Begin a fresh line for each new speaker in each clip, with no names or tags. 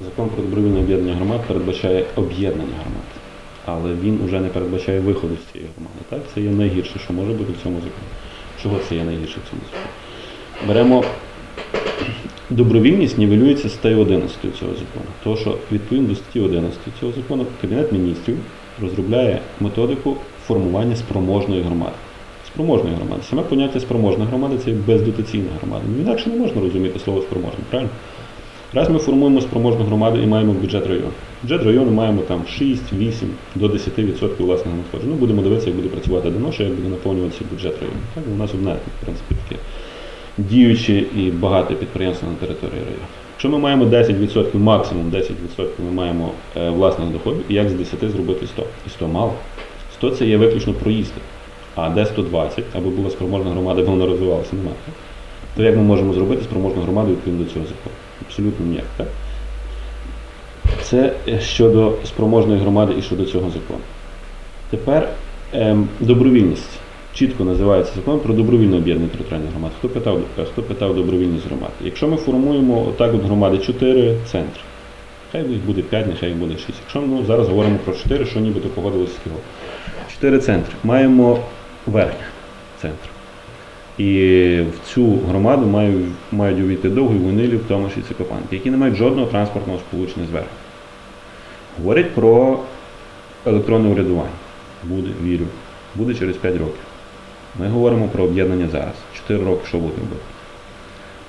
Закон про добровільне об'єднання громад передбачає об'єднання громад, але він вже не передбачає виходу з цієї громади. Так? Це є найгірше, що може бути в цьому законі. Чого це є найгірше в цьому законі? Беремо добровільність нівелюється статтею 11 цього закону. Тому що відповідно до статті 11 цього закону Кабінет міністрів розробляє методику формування спроможної громади. Спроможної громади. Саме поняття спроможна громада це є бездотаційна громада. Ну, інакше не можна розуміти слово спроможна, правильно? Раз ми формуємо спроможну громаду і маємо бюджет району. Бюджет району маємо там 6, 8 до 10% власного надходження. Ну, будемо дивитися, як буде працювати доноша, як буде наповнюватися бюджет району. Так, у нас одне, в принципі, таке діюче і багате підприємство на території району. Якщо ми маємо 10%, максимум 10% ми маємо е, власних доходів, і як з 10 зробити 100? І 100 мало. 100 це є виключно проїзди. А де 120, аби була спроможна громада, бо вона розвивалася, немає. То як ми можемо зробити спроможну громаду відповідно до цього закону? Абсолютно ніяк. Так? Це щодо спроможної громади і щодо цього закону. Тепер ем, добровільність. Чітко називається закон про добровільне об'єднання територіальних громад. Хто питав, хто питав добровільність громад? Якщо ми формуємо отак от громади 4 центри, хай їх буде 5, нехай їх буде 6. Якщо ми ну, зараз говоримо про 4, що нібито погодилися з цього. 4 центри. Маємо верхній центр. І в цю громаду мають, мають увійти довгий Войнилів, Томаш і Цикопанки, які не мають жодного транспортного сполучення зверху. Говорять про електронне урядування. Буде, вірю, буде через 5 років. Ми говоримо про об'єднання зараз. 4 роки, що буде робити.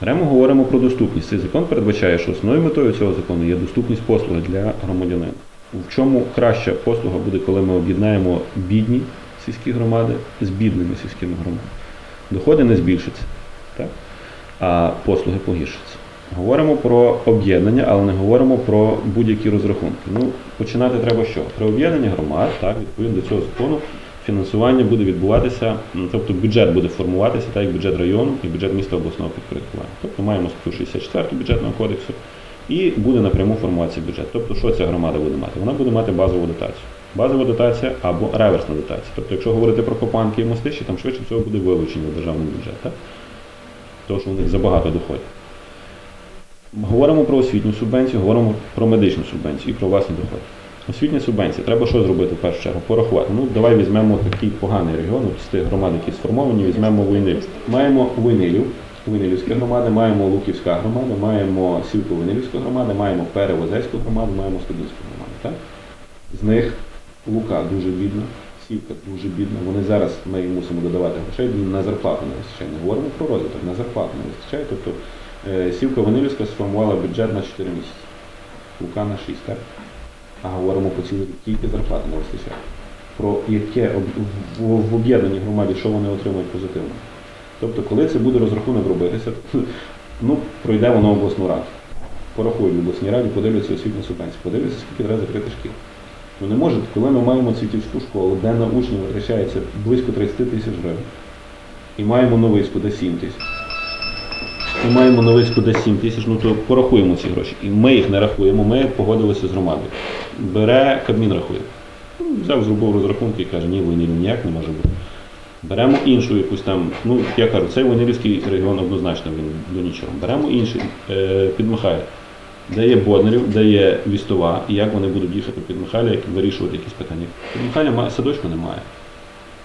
Беремо, говоримо про доступність. Цей закон передбачає, що основною метою цього закону є доступність послуги для громадянина. В чому краща послуга буде, коли ми об'єднаємо бідні сільські громади з бідними сільськими громадами. Доходи не збільшаться, так? а послуги погіршаться. Говоримо про об'єднання, але не говоримо про будь-які розрахунки. Ну, починати треба що? При об'єднанні громад, так, відповідно до цього закону, фінансування буде відбуватися, тобто бюджет буде формуватися, так як бюджет району і бюджет міста обласного підпорядкування. Тобто маємо статтю 64 бюджетного кодексу і буде напряму формуватися бюджет. Тобто, що ця громада буде мати? Вона буде мати базову дотацію. Базова дотація або реверсна дотація. Тобто, якщо говорити про копанки і мостищі, там швидше всього буде вилучення в державний бюджет. Тому що у них забагато доходів. Говоримо про освітню субвенцію, говоримо про медичну субвенцію і про власні доходи. Освітня субвенція. Треба що зробити в першу чергу? Порахувати. Ну, давай візьмемо такий поганий регіон, з тих громад, які сформовані, візьмемо Войнилів. Маємо Войнилів, Войнилівська громада, маємо Луківська громада, маємо Сілку Войнилівська громада, маємо Перевозецьку громаду, маємо Студентську громаду. Так? З них Лука дуже бідна, Сівка дуже бідна. Вони зараз ми мусимо додавати грошей, на зарплату не вистачає. Не говоримо про розвиток, на зарплату не вистачає. Тобто е, Сівка Ванилівська сформувала бюджет на 4 місяці. Лука на 6, так? А говоримо про цілий рік, тільки зарплати не вистачає. Про яке в, об'єднаній громаді, що вони отримують позитивно. Тобто, коли це буде розрахунок робитися, ну, пройде воно обласну раду. Порахують в обласній раді, подивляться освітню субвенцію, подивляться, скільки треба закрити шкіл. Ну не може, коли ми маємо цвітівську школу, де на учнів витрачається близько 30 тисяч гривень, і маємо новиську, де 7 тисяч. І маємо новиську, де 7 тисяч, ну то порахуємо ці гроші. І ми їх не рахуємо, ми погодилися з громадою. Бере Кабмін рахує. Ну, Взяв, зробив розрахунки і каже, ні, війни ніяк не може бути. Беремо іншу якусь там, ну я кажу, цей Вонилівський регіон однозначно він до нічого. Беремо інший, е, під де є Боднерів, де Вістова, і як вони будуть їхати під Михайля, як вирішувати якісь питання. Під Михайля садочку немає.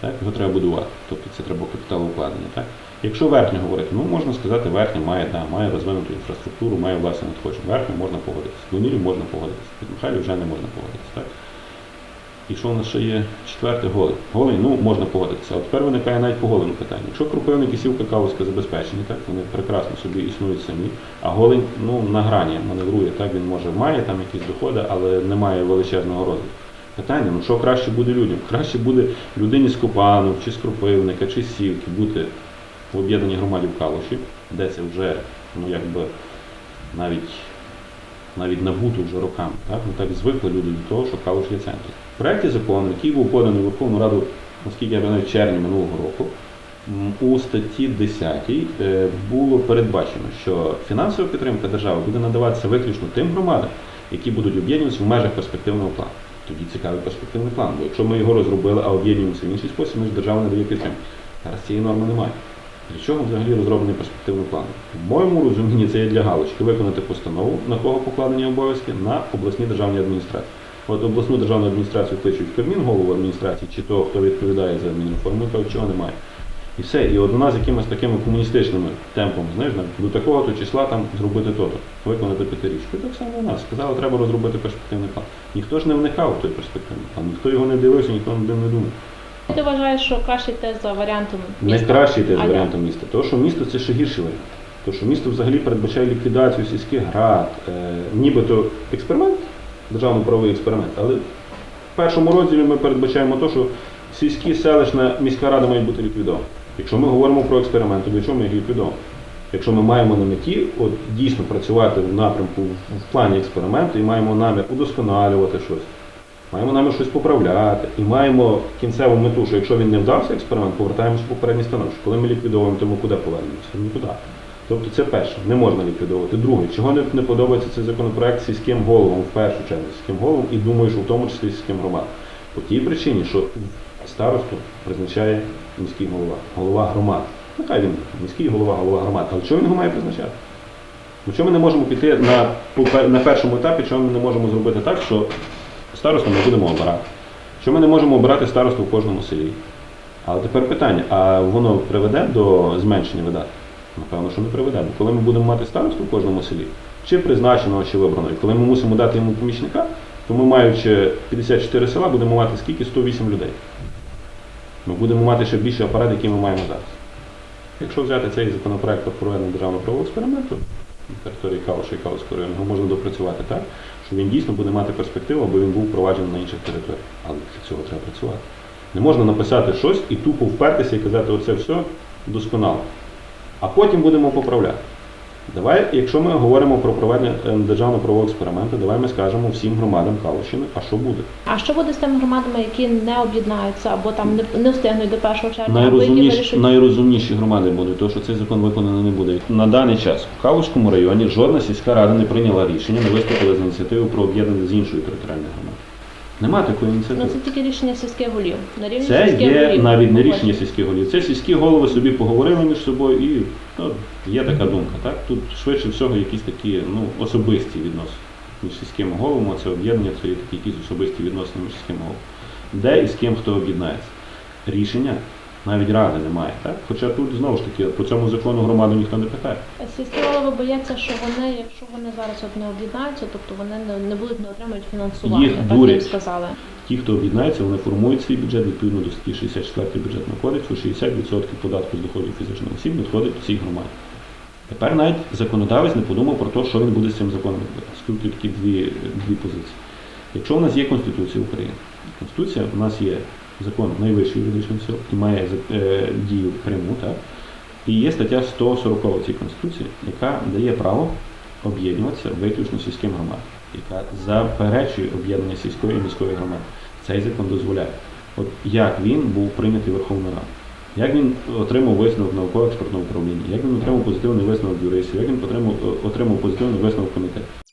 Так? Його треба будувати. Тобто це треба капіталовкладення. Так? Якщо верхню говорити, ну можна сказати, верхня має, да, має розвинуту інфраструктуру, має власне надходження. Верхню можна погодитися. Вонилів можна погодитися. Під Михайлів вже не можна погодитися. Так? І що у нас ще є четверте голень. Голень, ну можна погодитися. А тепер виникає навіть по голену питання. Якщо крупивник і сівка кавовська забезпечені, так вони прекрасно собі існують самі, а голень ну, на грані маневрує, так він може має там якісь доходи, але не має величезного розвитку. Питання, ну що краще буде людям? Краще буде людині з Копану, чи з Крупивника, чи з Сівки бути в об'єднаній громаді в Калуші, де це вже ну якби навіть навіть набуто вже роками. Так? Ну так звикли люди до того, що Калуш є центр. В проєкті закону, який був поданий в Верховну Раду, наскільки я пам'ятаю, в червні минулого року, у статті 10 е, було передбачено, що фінансова підтримка держави буде надаватися виключно тим громадам, які будуть об'єднуватися в межах перспективного плану. Тоді цікавий перспективний план, бо якщо ми його розробили, а об'єднуємося в інший спосіб, ми ж держава не дає підтримки. Зараз цієї норми немає. Для чого взагалі розроблений перспективний план? В моєму розумінні це є для галочки виконати постанову, на кого покладені обов'язки, на обласні державні адміністрації. От обласну державну адміністрацію кличуть в Кабмін, голову адміністрації, чи того, хто відповідає за адмінреформу, кажуть, чого немає. І все. І от вона з якимись такими комуністичними темпами, знаєш, до такого-то числа там зробити то-то, виконати п'ятирічку. І так само у нас. Сказали, треба розробити перспективний план. Ніхто ж не вникав в той перспективний план, ніхто його не дивився, ніхто не думав.
Ти вважаєш, що краще йти за варіантом міста?
краще йти з
А
варіантом міста. Тому що місто це ще гірший варіант. Тому що місто взагалі передбачає ліквідацію сільських град, е, нібито експеримент, державно-правовий експеримент, але в першому розділі ми передбачаємо те, що сільські селищна міська рада мають бути ліквідовані. Якщо ми говоримо про експеримент, то для чого ми їх ліквідовуємо? Якщо ми маємо на меті от, дійсно працювати в напрямку в плані експерименту і маємо намір удосконалювати щось, маємо намір щось поправляти і маємо кінцеву мету, що якщо він не вдався експеримент, повертаємося в попереднє становище. Коли ми ліквідовуємо, то ми куди повернемося? Нікуди. Тобто це перше, не можна ліквідовувати. Друге, чого не, не подобається цей законопроект сільським головам, в першу чергу сільським головам, і думаю, що в тому числі сільським громадам. По тій причині, що старосту призначає міський голова, голова громад. Нехай він міський голова, голова громад. Але чого він його має призначати? Ну, чому ми не можемо піти на, на першому етапі, чому ми не можемо зробити так, що старосту ми будемо обирати? Що ми не можемо обирати старосту в кожному селі? Але тепер питання, а воно приведе до зменшення видатків? Напевно, що не приведе. Бо коли ми будемо мати старосту в кожному селі, чи призначеного, чи вибраного, і коли ми мусимо дати йому помічника, то ми, маючи 54 села, будемо мати скільки? 108 людей. Ми будемо мати ще більший апарат, який ми маємо зараз. Якщо взяти цей законопроект про проведення державного правового експерименту території Кауша і Калуського району, його можна допрацювати так, що він дійсно буде мати перспективу, аби він був впроваджений на інших територіях. Але для цього треба працювати. Не можна написати щось і тупо впертися і казати, оце все досконало. А потім будемо поправляти. Давай, якщо ми говоримо про проведення е, державного правового експерименту, давай ми скажемо всім громадам Калущини, а що буде.
А що буде з тими громадами, які не об'єднаються або там не, не встигнуть до 1 червня, або які
Найрозумніші, громади будуть, тому що цей закон виконаний не буде. На даний час в Калуському районі жодна сільська рада не прийняла рішення, не виступила з ініціативою про об'єднання з іншою територіальною громадою. Нема такої
Ну
ініціативи.
це тільки рішення сільських голів. На рівні
Це
сільських
є
голів.
навіть не рішення сільських голів. Це сільські голови собі поговорили між собою і ну, є така думка. Так? Тут швидше всього якісь такі ну, особисті відносини між сільськими головами, це об'єднання, це є такі якісь особисті відносини між сільськими головами. Де і з ким хто об'єднається. Рішення навіть ради немає. Так? Хоча тут знову ж таки по цьому закону громаду ніхто не питає.
Сільські голови бояться, що вони, якщо вони зараз от не об'єднаються, тобто вони не, не будуть не отримують фінансування.
Їх
так їм сказали.
Ті, хто об'єднається, вони формують свій бюджет відповідно до статті 64 бюджетного кодексу, 60% податку з доходів фізичних осіб надходить до цій громаді. Тепер навіть законодавець не подумав про те, що він буде з цим законом робити. Оскільки такі дві, дві позиції. Якщо у нас є Конституція України, Конституція у нас є закон найвищої юридичної сили і має е, дію пряму, так? І є стаття 140 цієї Конституції, яка дає право об'єднуватися виключно сільським громадам, яка заперечує об'єднання сільської і міської громади. Цей закон дозволяє. От як він був прийнятий Верховною Радою, як він отримав висновок науково-експертного управління, як він отримав позитивний висновок юристів, як він отримав, отримав позитивний висновок комітету.